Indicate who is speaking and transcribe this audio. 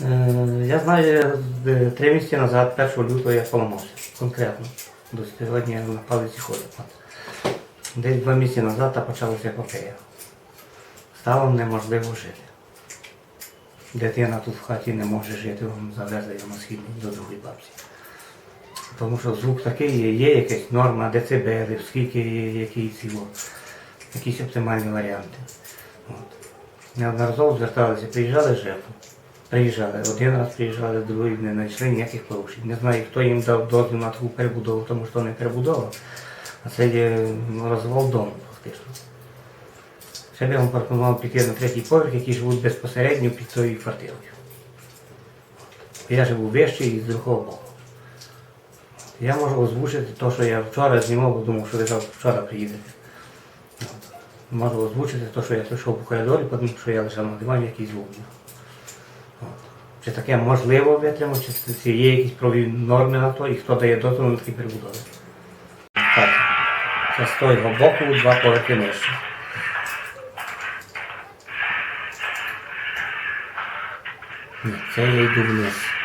Speaker 1: Е, Я знаю, е, три місяці назад, 1 лютого, я поламався. Конкретно. До сьогодні на палиці ходив. От. Десь два місяці назад та почалася епопея. Стало неможливо жити. Дитина тут в хаті не може жити, він завезли його на східний до другої бабці. Тому що звук такий є, є якась норма, децибели, скільки є якісь, його, якісь оптимальні варіанти. От. Неодноразово зверталися, приїжджали жертву. Приїжджали. Один раз приїжджали, другий не знайшли ніяких порушень. Не знаю, хто їм дав дозвіл на таку перебудову, тому що не перебудова, а це є розвал дому фактично. Ще я вам пропонував піти на третій поверх, які живуть безпосередньо під цією квартирою. Я живу вище і з другого боку. Я можу озвучити те, що я вчора знімав, бо думав, що ви вчора приїдете. Можу озвучити те, що я прийшов по коридорі, тому що я лежав на дивані, якийсь звук. Чи таке можливо витримати, чи є якісь правові норми на то, і хто дає дозвіл на такі перебудови. Так. Це з того боку два поверхи нижче. Ні, це я йду вниз.